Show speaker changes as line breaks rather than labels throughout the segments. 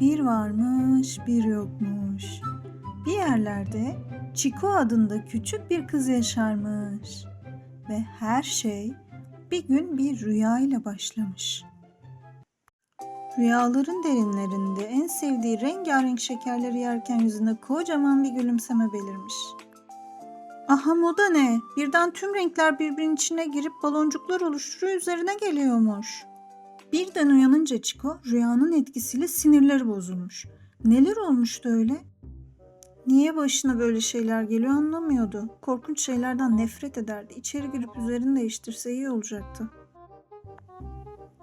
Bir varmış, bir yokmuş. Bir yerlerde Çiko adında küçük bir kız yaşarmış. Ve her şey bir gün bir rüya ile başlamış. Rüyaların derinlerinde en sevdiği rengarenk şekerleri yerken yüzünde kocaman bir gülümseme belirmiş. Aha moda ne? Birden tüm renkler birbirinin içine girip baloncuklar oluşturuyor üzerine geliyormuş. Birden uyanınca Çiko rüyanın etkisiyle sinirleri bozulmuş. Neler olmuştu öyle? Niye başına böyle şeyler geliyor anlamıyordu. Korkunç şeylerden nefret ederdi. İçeri girip üzerini değiştirse iyi olacaktı.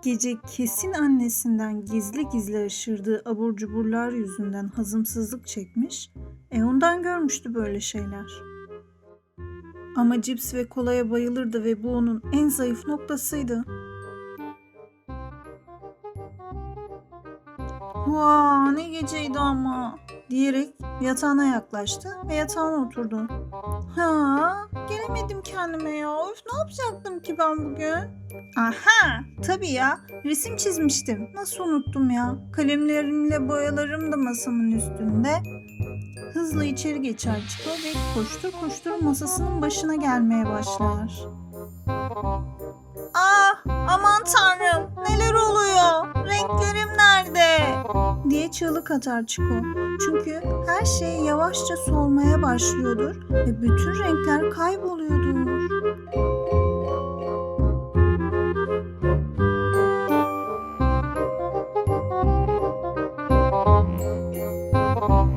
Gece kesin annesinden gizli gizli aşırdığı abur cuburlar yüzünden hazımsızlık çekmiş. E ondan görmüştü böyle şeyler. Ama cips ve kolaya bayılırdı ve bu onun en zayıf noktasıydı. Vaa ne geceydi ama diyerek yatağına yaklaştı ve yatağına oturdu. Ha gelemedim kendime ya. Öf ne yapacaktım ki ben bugün? Aha tabii ya resim çizmiştim. Nasıl unuttum ya? Kalemlerimle boyalarım da masamın üstünde. Hızlı içeri geçer Çiko ve koştur koştur masasının başına gelmeye başlar. Ah aman tanrım diye çığlık atar Çiko. Çünkü her şey yavaşça solmaya başlıyordur ve bütün renkler kayboluyordur. Thank you.